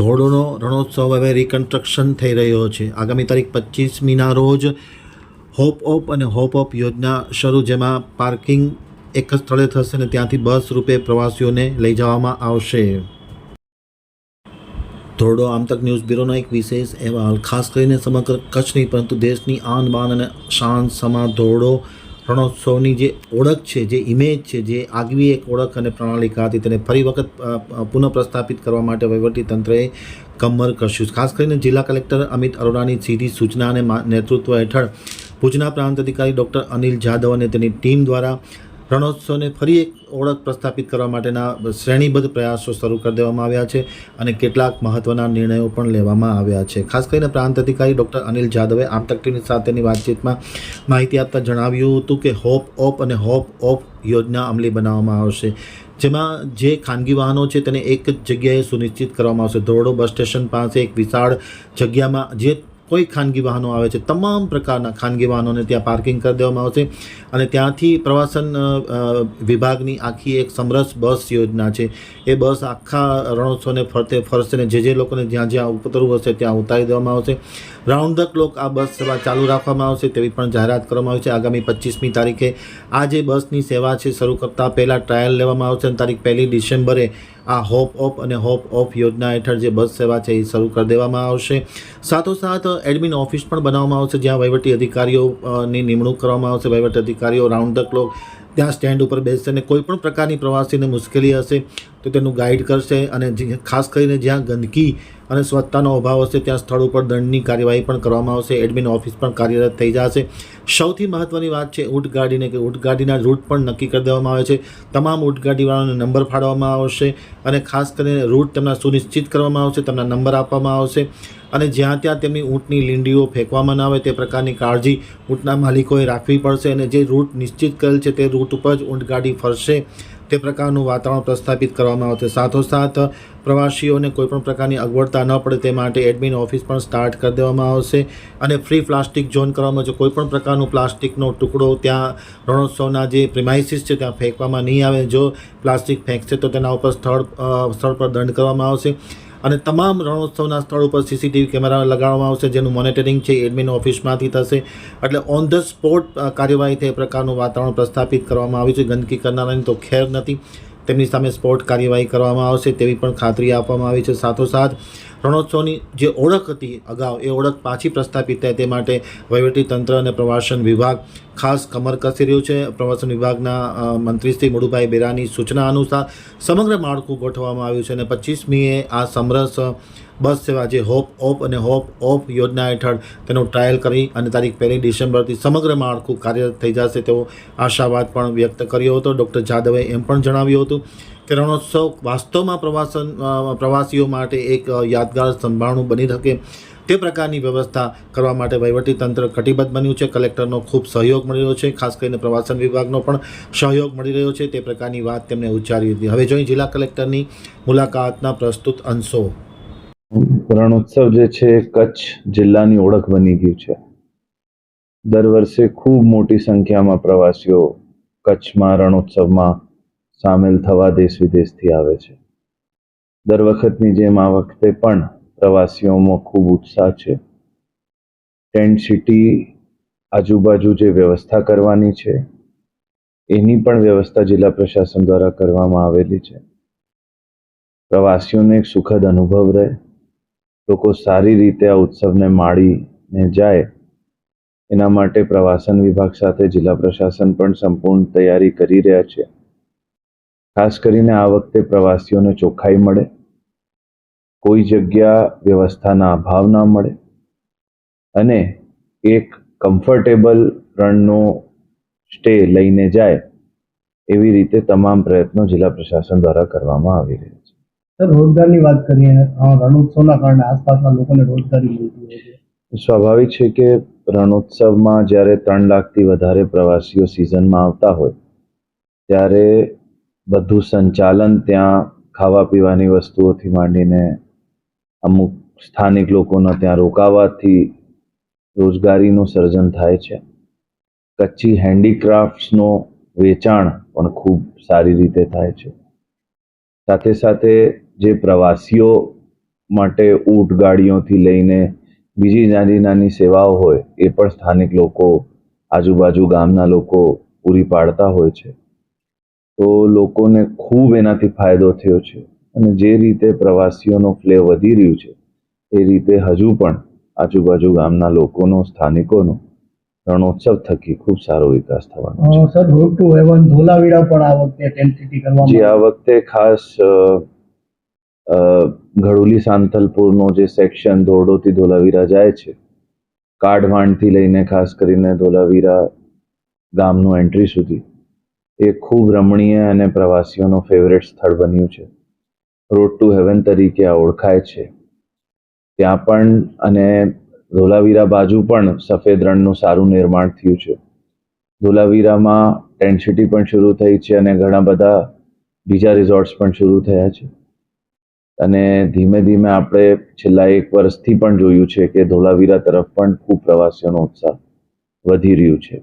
ધોરડોનો રણોત્સવ હવે રિકન્સ્ટ્રક્શન થઈ રહ્યો છે. આગામી તારીખ પચીસમીના રોજ હોપ ઓપ અને હોપ ઓપ યોજના શરૂ, જેમાં પાર્કિંગ એક જ સ્થળે થશે અને ત્યાંથી બસ રૂપે પ્રવાસીઓને લઈ જવામાં આવશે. ધોરડો આમતક ન્યૂઝ બ્યુરોનો એક વિશેષ અહેવાલ. ખાસ કરીને સમગ્ર કચ્છ નહીં પરંતુ દેશની આન બાન અને શાન સમા ધોરડો રણોત્સવની જે ઓળખ છે જે ઇમેજ છે જે આગવી એક ઓળખ અને પ્રણાલિકા હતી તેને ફરી વખત અ, અ, પુનઃ પ્રસ્થાપિત કરવા માટે તંત્રએ કમર કસ્યું ખાસ કરીને જિલ્લા કલેક્ટર અમિત અરોરાની સીધી સૂચના અને નેતૃત્વ હેઠળ ભુજના પ્રાંત અધિકારી ડૉક્ટર અનિલ જાદવ અને તેની ટીમ દ્વારા રણોત્સવને ફરી એક ઓળખ પ્રસ્થાપિત કરવા માટેના શ્રેણીબદ્ધ પ્રયાસો શરૂ કરી દેવામાં આવ્યા છે અને કેટલાક મહત્ત્વના નિર્ણયો પણ લેવામાં આવ્યા છે. ખાસ કરીને પ્રાંત અધિકારી ડૉક્ટર અનિલ જાદવે આમ તકટીની સાથેની વાતચીતમાં માહિતી આપતા જણાવ્યું હતું કે હોપ ઓપ અને હોપ ઓફ યોજના અમલી બનાવવામાં આવશે. જેમાં જે ખાનગી વાહનો છે તેને એક જ જગ્યાએ સુનિશ્ચિત કરવામાં આવશે. ધોરડો બસ સ્ટેશન પાસે એક વિશાળ જગ્યામાં જે કોઈ ખાનગી વાહનો આવે છે, તમામ પ્રકારના ખાનગી વાહનોને ત્યાં પાર્કિંગ કરી દેવામાં આવશે. અને ત્યાંથી પ્રવાસન વિભાગની આખી એક સમરસ બસ યોજના છે. એ બસ આખા રણોત્સવને ફરતે ફરશે ને જે જે લોકોને જ્યાં જ્યાં ઉતરવું હશે ત્યાં ઉતારી દેવામાં આવશે. રાઉન્ડ ધ ક્લોક આ બસ સેવા ચાલુ રાખવામાં આવશે તેવી પણ જાહેરાત કરવામાં આવી છે. આગામી પચીસમી તારીખે આ જે બસની સેવા છે શરૂ કરતાં પહેલાં ટ્રાયલ લેવામાં આવશે અને તારીખ પહેલી ડિસેમ્બરે આ હોપ ઓપ અને હોપ ઓફ યોજના હેઠળ જે બસ સેવા છે એ શરૂ કરી દેવામાં આવશે. સાથોસાથ એડમિન ઓફિસ પણ બનાવવામાં આવશે જ્યાં વહીવટી અધિકારીઓની નિમણૂક કરવામાં આવશે. વહીવટી અધિકારીઓ રાઉન્ડ ધ ક્લોક ત્યાં સ્ટેન્ડ ઉપર બેસશે અને કોઈ પણ પ્રકારની પ્રવાસીને મુશ્કેલી હશે. તો તેનું ગાઈડ કરશે અને ખાસ કરીને જ્યાં ગંદકી અને સ્વચ્છતાનો અભાવ હશે, ત્યાં સ્થળ ઉપર દંડની કાર્યવાહી પણ કરવામાં આવશે. એડમિન ઓફિસ પણ કાર્યરત થઈ જશે. સૌથી મહત્ત્વની વાત છે ઊંટગાડીને કે ઊંટગાડીના રૂટ પણ નક્કી કરી દેવામાં આવે છે. તમામ ઊંટગાડીવાળાને નંબર ફાળવવામાં આવશે અને ખાસ કરીને રૂટ તેમના સુનિશ્ચિત કરવામાં આવશે, તેમના નંબર આપવામાં આવશે અને જ્યાં ત્યાં તેમની ઊંટની લીંડીઓ ફેંકવામાં ન આવે તે પ્રકારની કાળજી ઊંટના માલિકોએ રાખવી પડશે અને જે રૂટ નિશ્ચિત કરેલ છે તે રૂટ ઉપર જ ઊંટગાડી ફરશે. તે પ્રકારનું વાતાવરણ પ્રસ્થાપિત કરવામાં આવશે. સાથોસાથ, પ્રવાસીઓને કોઈપણ પ્રકારની અગવડતા ન પડે તે માટે એડમિન ઓફિસ પણ સ્ટાર્ટ કરી દેવામાં આવશે અને ફ્રી પ્લાસ્ટિક ઝોન કરવામાં આવશે. કોઈપણ પ્રકારનું પ્લાસ્ટિકનો ટુકડો ત્યાં રણોત્સવના જે પ્રિમાઇસીસ છે ત્યાં ફેંકવામાં નહીં આવે. જો પ્લાસ્ટિક ફેંકશે તો તેના ઉપર સ્થળ સ્થળ પર દંડ કરવામાં આવશે. અને તમામ રણોત્સવના સ્થળ ઉપર સીસીટીવી કેમેરા લગાડવામાં આવશે, જેનું મોનિટરિંગ છે એડમિન ઓફિસમાંથી થશે. એટલે ઓન ધ સ્પોટ કાર્યવાહી તે પ્રકારનું વાતાવરણ પ્રસ્થાપિત કરવામાં આવ્યું છે. ગંદકી કરનારાની તો ખેર નથી. તેમની સામે સ્પોટ કાર્યવાહી કરવામાં આવશે તેવી પણ ખાતરી આપવામાં આવી છે. સાથોસાથ રણોત્સવની જે ઓળખ હતી અગાઉ, એ ઓળખ પાછી પ્રસ્થાપિત થાય તે માટે તંત્ર અને પ્રવાસન વિભાગ ખાસ કમર કસી રહ્યું છે. પ્રવાસન વિભાગના મંત્રી શ્રી મુડુભાઈ બેરાની સૂચના અનુસાર સમગ્ર માળખું ગોઠવવામાં આવ્યું છે અને પચીસમીએ આ સમરસ બસ સેવા જે હોપ, ઓપ અને હોપ, ઓફ યોજના હેઠળ તેનો ટ્રાયલ કરી અને તારીખ પહેલી ડિસેમ્બરથી સમગ્ર માળખું કાર્યરત થઈ જશે તેવો આશાવાદ પણ વ્યક્ત કર્યો હતો. ડૉક્ટર જાદવે એમ પણ જણાવ્યું હતું કે રણોત્સવ વાસ્તવમાં પ્રવાસન પ્રવાસીઓ માટે એક યાદગાર સંભાળણું બની શકે તે પ્રકારની વ્યવસ્થા કરવા માટે વહીવટી તંત્ર કટિબદ્ધ બન્યું છે. કલેક્ટરનો ખૂબ સહયોગ મળી રહ્યો છે. ખાસ કરીને પ્રવાસન વિભાગનો પણ સહયોગ મળી રહ્યો છે. તે પ્રકારની વાત તેમણે ઉચ્ચારી હતી. હવે જોઈએ જિલ્લા કલેક્ટરની મુલાકાતના પ્રસ્તુત અંશો. રણોત્સવ જે છે કચ્છ જિલ્લાની ઓળખ બની ગયું છે. દર વર્ષે ખૂબ મોટી સંખ્યામાં પ્રવાસીઓ કચ્છમાં રણોત્સવમાં સામેલ થવા દેશ વિદેશથી આવે છે. દર વખતની જેમ આ વખતે પણ પ્રવાસીઓમાં ખૂબ ઉત્સાહ છે. ટેન્ટ સિટી આજુબાજુ જે વ્યવસ્થા કરવાની છે, એની પણ વ્યવસ્થા જિલ્લા પ્રશાસન દ્વારા કરવામાં આવેલી છે. પ્રવાસીઓને એક સુખદ અનુભવ રહે. લોકો સારી રીતે આ ઉત્સવને માણીને જાય, એના માટે પ્રવાસન વિભાગ સાથે જિલ્લા પ્રશાસન પણ સંપૂર્ણ તૈયારી કરી રહ્યા છે. ખાસ કરીને આ વખતે પ્રવાસીઓને ચોખ્ખાઈ મળે, કોઈ જગ્યા વ્યવસ્થાના અભાવ ના મળે અને એક કમ્ફર્ટેબલ રણનો સ્ટે લઈને જાય, એવી રીતે તમામ પ્રયત્નો જિલ્લા પ્રશાસન દ્વારા કરવામાં આવી રહ્યા છે. સર, રોજગારની વાત કરીએ રણોત્સવના કારણે આસપાસના લોકોને રોજગારી મળતી હોય સ્વાભાવિક છે કે રણોત્સવમાં જ્યારે ત્રણ લાખથી વધારે પ્રવાસીઓ સિઝનમાં આવતા હોય, ત્યારે બધું સંચાલન ત્યાં ખાવા પીવાની વસ્તુઓથી માંડીને અમુક સ્થાનિક લોકોના ત્યાં રોકાવાથી રોજગારીનું સર્જન થાય છે. કચ્છી હેન્ડીક્રાફ્ટ્સનો વેચાણ પણ ખૂબ સારી રીતે થાય છે. સાથે સાથે જે પ્રવાસીઓ માટે ઊંટ ગાડીઓથી લઈને બીજી નાની નાની સેવાઓ હોય એ પણ સ્થાનિક લોકો આજુબાજુ ગામના લોકો પૂરી પાડતા હોય છે. તો લોકોને ખૂબ એનાથી ફાયદો થયો છે અને જે રીતે પ્રવાસીઓનો ફ્લે વધી રહ્યું છે એ રીતે હજુ પણ આજુબાજુ ગામના લોકોનો સ્થાનિકોનો રણોત્સવ થકી ખૂબ સારો વિકાસ થવાનો છે. Sir road to heaven Dholavira પણ આ વખતે કરવામાં આ વખતે ખાસ ઘડોલી સાંથલપુરનો જે સેક્શન ધોરડોથી ધોલાવીરા જાય છે, કાઢવાણથી લઈને ખાસ કરીને ધોલાવીરા ગામનું એન્ટ્રી સુધી, એ ખૂબ રમણીય અને પ્રવાસીઓનો ફેવરેટ સ્થળ બન્યું છે. રોડ ટુ હેવન તરીકે આ ઓળખાય છે. ત્યાં પણ અને ધોલાવીરા બાજુ પણ સફેદ રણનું સારું નિર્માણ થયું છે. ધોલાવીરામાં ટેન્ટ સિટી પણ શરૂ થઈ છે અને ઘણા બધા બીજા રિઝોર્ટ્સ પણ શરૂ થયા છે. અને ધીમે ધીમે આપણે છેલ્લા એક વર્ષથી પણ જોયું છે કે ધોલાવીરા તરફ પણ ખૂબ પ્રવાસીઓનો ઉત્સાહ વધી રહ્યું છે.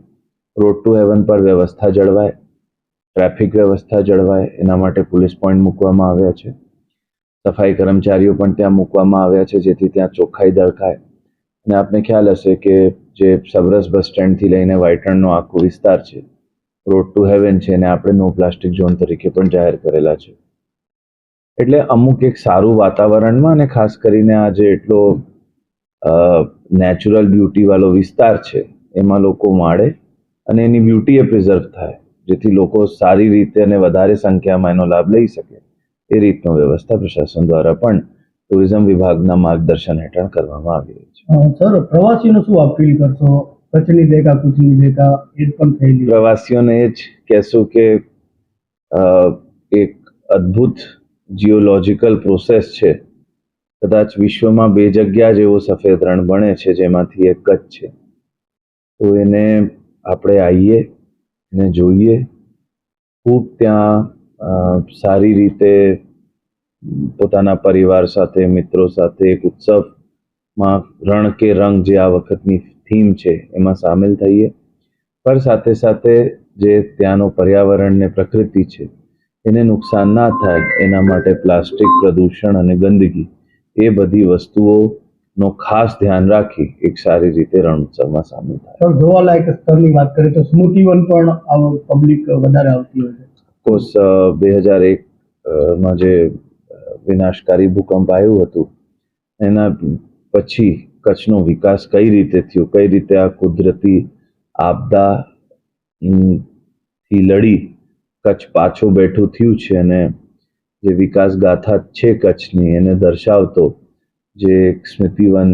રોડ ટુ હેવન પર વ્યવસ્થા જળવાય ટ્રાફિક વ્યવસ્થા જળવાય, એના માટે પોલીસ પોઈન્ટ મૂકવામાં આવ્યા છે. સફાઈ કર્મચારીઓ પણ ત્યાં મૂકવામાં આવ્યા છે, જેથી ત્યાં ચોખ્ખાઈ દળખાય અને આપને ખ્યાલ હશે કે જે સબરસ બસ સ્ટેન્ડથી લઈને વાઇટરણનો આખો વિસ્તાર છે રોડ ટુ હેવન છે અને આપણે નો પ્લાસ્ટિક ઝોન તરીકે પણ જાહેર કરેલા છે. એટલે અમુક એક સારું વાતાવરણમાં અને ખાસ કરીને આ જે એટલો નેચરલ બ્યુટીવાળો વિસ્તાર છે એમાં લોકો માળે અને એની બ્યુટી એ પ્રિઝર્વ થાય. જેથી લોકો સારી રીતે અને વધારે સંખ્યામાં એનો લાભ લઈ શકે. એ રીતનો વ્યવસ્થા પ્રશાસન દ્વારા પણ ટુરિઝમ વિભાગના માર્ગદર્શન હેઠળ કરવામાં આવી રહી છે. સર પ્રવાસીઓને શું અપીલ કરશો? કચ્છની દેખા કુછની દેખા એ પણ થયેલી પ્રવાસીઓને એ જ કહેશું કે એક અદ્ભુત જીઓલોજિકલ પ્રોસેસ છે. કદાચ વિશ્વમાં બે જગ્યા જેવો સફેદ રણ બને છે જેમાંથી એક જ છે. તો એને આપણે આવીએ ને જોઈએ. ખૂબ ત્યાં સારી રીતે પોતાના પરિવાર સાથે, મિત્રો સાથે એક ઉત્સવમાં રણ કે રંગ જે આ વખતની થીમ છે એમાં સામેલ થઈએ. પર સાથે સાથે જે ત્યાંનો પર્યાવરણ ને પ્રકૃતિ છે એને નુકસાન ના થાય એના માટે પ્લાસ્ટિક પ્રદૂષણ અને ગંદકી એ બધી વસ્તુઓનો ખાસ ધ્યાન રાખી એક સારી રીતે રણ ઉત્સવમાં સામેલ થાય. જોવાલાયક સ્થળની વાત કરીએ તો સ્મૃતિવન પણ પબ્લિક વધારે આવતી હોય છે. ઓફકોર્સ બે હજાર એક માં જે વિનાશકારી ભૂકંપ આવ્યું હતું એના પછી કચ્છનો વિકાસ કઈ રીતે થયો? કઈ રીતે આ કુદરતી આપદા થી લડી કચ્છ પાછું બેઠું થયું છે અને જે વિકાસ ગાથા છે કચ્છની એને દર્શાવતો જે એક સ્મૃતિવન